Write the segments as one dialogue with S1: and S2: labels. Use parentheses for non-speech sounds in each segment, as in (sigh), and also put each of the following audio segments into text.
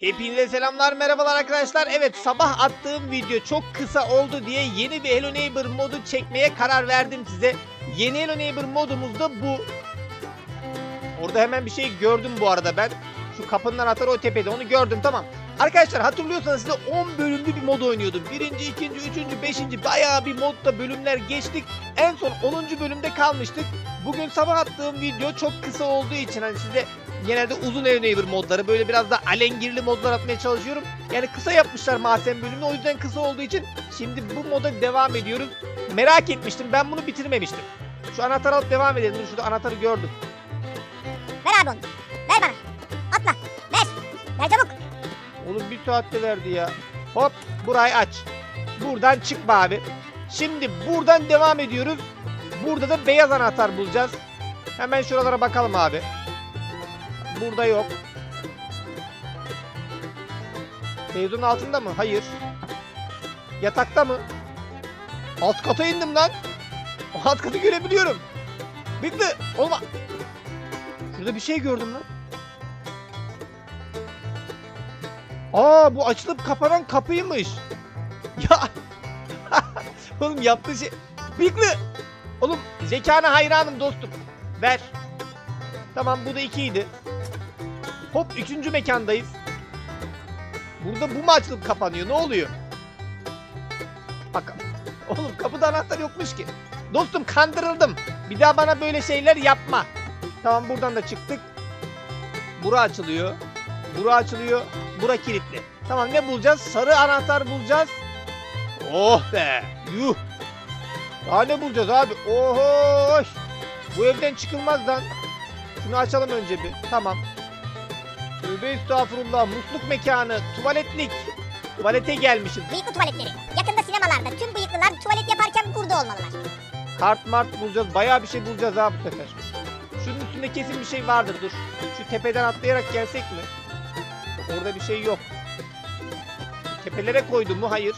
S1: Hepinize selamlar merhabalar arkadaşlar. Evet sabah attığım video çok kısa oldu diye yeni bir Hello Neighbor modu çekmeye karar verdim size. Yeni Hello Neighbor modumuz da bu. Orada hemen bir şey gördüm bu arada ben. Şu kapının anahtarı o tepede onu gördüm tamam. Arkadaşlar hatırlıyorsanız size 10 bölümlü bir mod oynuyordum. Birinci, ikinci, üçüncü, beşinci bayağı bir modda bölümler geçtik. En son 10. bölümde kalmıştık. Bugün sabah attığım video çok kısa olduğu için hani size genelde uzun Neighbor modları böyle biraz da alengirli modlar atmaya çalışıyorum. Yani kısa yapmışlar mahzen bölümünü o yüzden kısa olduğu için şimdi bu moda devam ediyoruz. Merak etmiştim ben bunu bitirmemiştim. Şu anahtarı alıp devam edelim. Dur şurada anahtarı gördüm.
S2: Ver abi onu. Ver bana. Atla. Ver. Ver çabuk.
S1: Oğlum bir saatte verdi ya. Hop burayı aç. Buradan çıkma abi. Şimdi buradan devam ediyoruz. Burada da beyaz anahtar bulacağız. Hemen şuralara bakalım abi. Burada yok. Televizyon altında mı? Hayır. Yatakta mı? Alt kata indim lan. Alt katı görebiliyorum. Bekle. Olma. Şurada bir şey gördüm lan. Aa bu açılıp kapanan kapıymış. (laughs) Ya. (laughs) Oğlum yaptığı şey. Bıyıklı. Oğlum zekana hayranım dostum. Ver. Tamam bu da ikiydi. Hop üçüncü mekandayız. Burada bu mu açılıp kapanıyor? Ne oluyor? Bakalım. (laughs) Oğlum kapıda anahtar yokmuş ki. Dostum kandırıldım. Bir daha bana böyle şeyler yapma. Tamam buradan da çıktık. Bura açılıyor. Bura açılıyor. Bura kilitli. Tamam ne bulacağız? Sarı anahtar bulacağız. Oh be. Yuh. Daha ne bulacağız abi? Ohoş. Bu evden çıkılmaz lan. Şunu açalım önce bir. Tamam. Tövbe estağfurullah. Musluk mekanı. Tuvaletlik. Tuvalete gelmişiz.
S2: Bıyıklı tuvaletleri. Yakında sinemalarda tüm bıyıklılar tuvalet yaparken burada olmalılar.
S1: Kart mart bulacağız. Bayağı bir şey bulacağız abi bu sefer. Şunun üstünde kesin bir şey vardır. Dur. Şu tepeden atlayarak gelsek mi? Orada bir şey yok. Tepelere koydum mu? Hayır.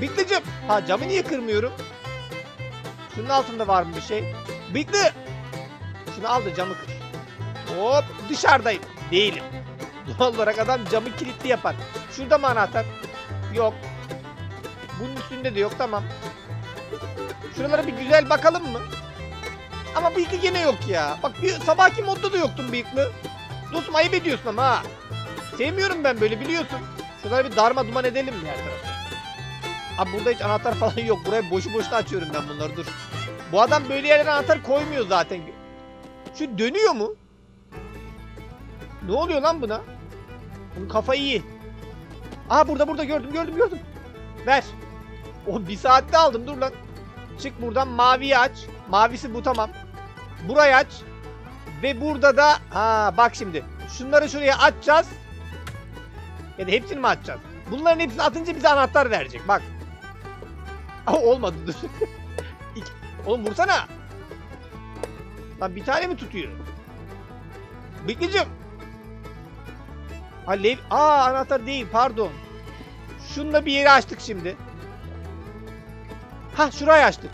S1: Bıyıklıcım. Ha camı niye kırmıyorum? Şunun altında var mı bir şey? Bıyıklı. Şunu al da camı kır. Hop dışarıdayım. Değilim. Doğal olarak adam camı kilitli yapar. Şurada mı anahtar? Yok. Bunun üstünde de yok. Tamam. Şuralara bir güzel bakalım mı? Ama bıyıklı gene yok ya. Bak bir sabahki modda da yoktun bıyıklı. Dostum ayıp ediyorsun ama ha. Sevmiyorum ben böyle biliyorsun. Şuraları bir darma duman edelim mi her tarafı? Abi burada hiç anahtar (laughs) falan yok. Buraya boşu boşuna açıyorum ben bunları dur. Bu adam böyle yerlere anahtar koymuyor zaten. Şu dönüyor mu? Ne oluyor lan buna? Bunun kafa iyi. Aa burada burada gördüm gördüm gördüm. Ver. O bir saatte aldım dur lan. Çık buradan maviyi aç. Mavisi bu tamam. Burayı aç. Ve burada da ha bak şimdi. Şunları şuraya açacağız. Ya da hepsini mi açacağız? Bunların hepsini atınca bize anahtar verecek. Bak. Aa, olmadı dur. (laughs) Oğlum vursana. Lan bir tane mi tutuyor? Bıklıcım. Ha. Aa anahtar değil pardon. Şununla bir yeri açtık şimdi. Ha şurayı açtık.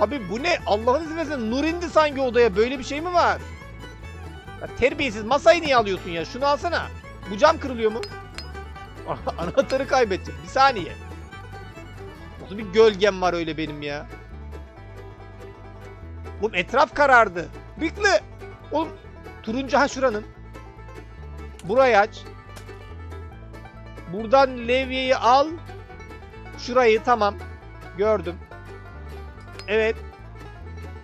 S1: Abi bu ne? Allah'ın izniyle. Nur indi sanki odaya. Böyle bir şey mi var? Ya terbiyesiz. Masayı niye alıyorsun ya? Şunu alsana. Bu cam kırılıyor mu? (laughs) Anahtarı kaybettim. Bir saniye. Nasıl bir gölgem var öyle benim ya? Oğlum etraf karardı. Bıklı. Oğlum turuncu ha şuranın. Burayı aç. Buradan levyeyi al. Şurayı tamam. Gördüm. Evet.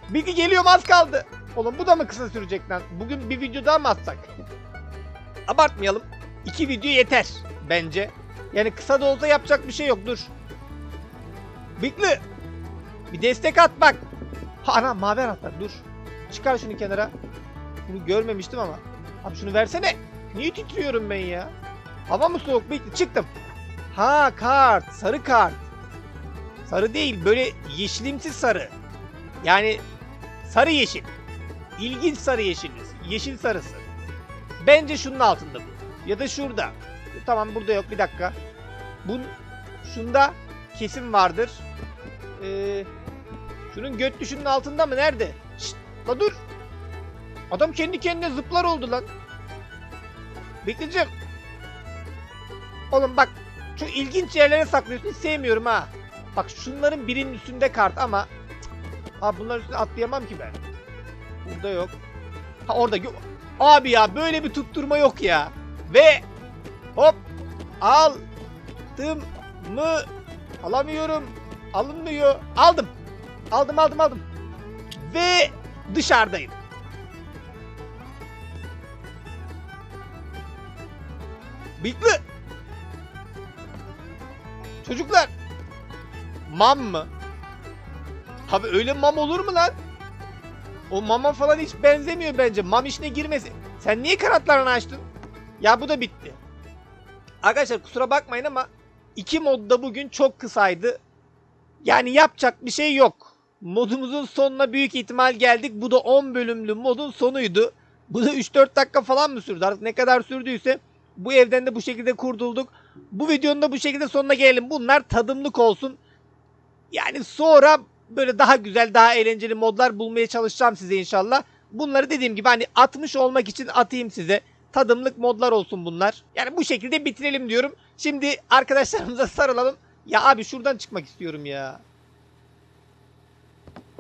S1: Bilgi geliyorum az kaldı. Oğlum bu da mı kısa sürecek lan? Bugün bir video daha mı atsak? Abartmayalım. İki video yeter bence. Yani kısa da olsa yapacak bir şey yok dur. Bikli. Bir destek at bak. Ha ana mavi anahtar dur. Çıkar şunu kenara. Bunu görmemiştim ama. Abi şunu versene. Niye titriyorum ben ya? Hava mı soğuk? Bikli çıktım. Ha kart. Sarı kart. Sarı değil böyle yeşilimsi sarı. Yani sarı yeşil. İlginç sarı yeşil. Yeşil sarısı. Bence şunun altında bu. Ya da şurada. Tamam burada yok bir dakika. Bu şunda kesin vardır. Ee, şunun göt düşünün altında mı? Nerede? Şşt, la dur. Adam kendi kendine zıplar oldu lan. Biklicim. Oğlum bak şu ilginç yerlere saklıyorsun hiç sevmiyorum ha. Bak şunların birinin üstünde kart ama. Abi bunların üstüne atlayamam ki ben. Burada yok. Ha orada yok. Abi ya böyle bir tutturma yok ya. Ve hop aldım mı alamıyorum. Alınmıyor. Aldım. Aldım aldım aldım. Ve dışarıdayım. Bıyıklı. Çocuklar. Mam mı? Abi öyle mam olur mu lan? O mama falan hiç benzemiyor bence. Mam işine girmesi. Sen niye kanatlarını açtın? Ya bu da bitti. Arkadaşlar kusura bakmayın ama iki modda bugün çok kısaydı. Yani yapacak bir şey yok. Modumuzun sonuna büyük ihtimal geldik. Bu da 10 bölümlü modun sonuydu. Bu da 3-4 dakika falan mı sürdü? Artık ne kadar sürdüyse bu evden de bu şekilde kurtulduk. Bu videonun da bu şekilde sonuna gelelim. Bunlar tadımlık olsun. Yani sonra böyle daha güzel, daha eğlenceli modlar bulmaya çalışacağım size inşallah. Bunları dediğim gibi hani 60 olmak için atayım size. Tadımlık modlar olsun bunlar. Yani bu şekilde bitirelim diyorum. Şimdi arkadaşlarımıza (laughs) sarılalım. Ya abi şuradan çıkmak istiyorum ya.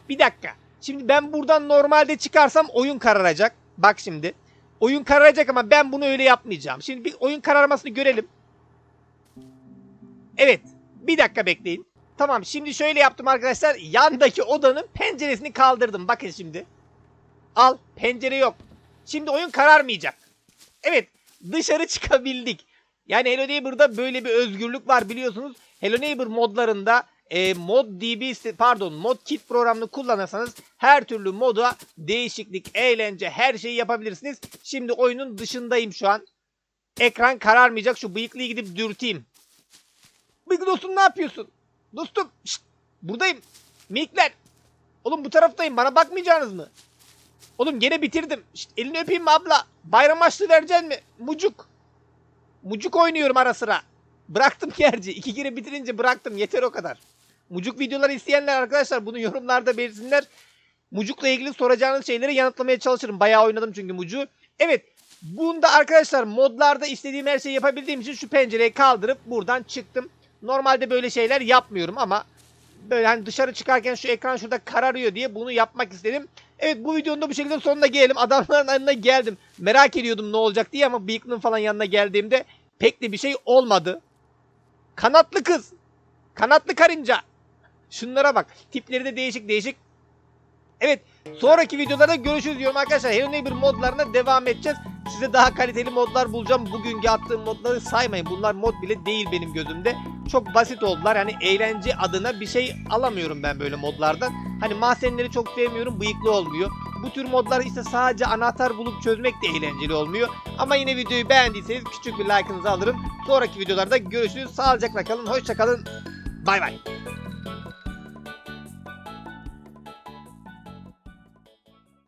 S1: Bir dakika. Şimdi ben buradan normalde çıkarsam oyun kararacak. Bak şimdi. Oyun kararacak ama ben bunu öyle yapmayacağım. Şimdi bir oyun kararmasını görelim. Evet. Bir dakika bekleyin. Tamam şimdi şöyle yaptım arkadaşlar. Yandaki odanın penceresini kaldırdım. Bakın şimdi. Al pencere yok. Şimdi oyun kararmayacak. Evet dışarı (laughs) çıkabildik. Yani Hello Neighbor'da böyle bir özgürlük var biliyorsunuz. Hello Neighbor modlarında e, mod DB pardon mod kit programını kullanırsanız her türlü moda değişiklik, eğlence her şeyi yapabilirsiniz. Şimdi oyunun dışındayım şu an. Ekran kararmayacak. Şu bıyıklıyı gidip dürteyim. Bıyıklı dostum ne yapıyorsun? Dostum şşt, buradayım. Mikler. Oğlum bu taraftayım. Bana bakmayacaksınız mı? Oğlum gene bitirdim. Şşt, elini öpeyim mi abla? Bayram açlığı vereceksin mi? Mucuk. Mucuk oynuyorum ara sıra. Bıraktım gerçi. İki kere bitirince bıraktım. Yeter o kadar. Mucuk videoları isteyenler arkadaşlar bunu yorumlarda belirsinler. Mucuk'la ilgili soracağınız şeyleri yanıtlamaya çalışırım. Bayağı oynadım çünkü Mucuk'u. Evet. Bunda arkadaşlar modlarda istediğim her şeyi yapabildiğim için şu pencereyi kaldırıp buradan çıktım. Normalde böyle şeyler yapmıyorum ama böyle hani dışarı çıkarken şu ekran şurada kararıyor diye bunu yapmak istedim. Evet bu videonun da bu şekilde sonuna gelelim. Adamların yanına geldim. Merak ediyordum ne olacak diye ama Beacon'ın falan yanına geldiğimde pek de bir şey olmadı. Kanatlı kız. Kanatlı karınca. Şunlara bak. Tipleri de değişik değişik. Evet. Sonraki videolarda görüşürüz diyorum arkadaşlar. Hello Neighbor modlarına devam edeceğiz. Size daha kaliteli modlar bulacağım. Bugünkü attığım modları saymayın. Bunlar mod bile değil benim gözümde. Çok basit oldular. Hani eğlence adına bir şey alamıyorum ben böyle modlardan. Hani mahzenleri çok sevmiyorum. Bıyıklı olmuyor. Bu tür modlar ise sadece anahtar bulup çözmek de eğlenceli olmuyor. Ama yine videoyu beğendiyseniz küçük bir like'ınızı alırım. Sonraki videolarda görüşürüz. Sağlıcakla kalın. Hoşça kalın. Bay bay.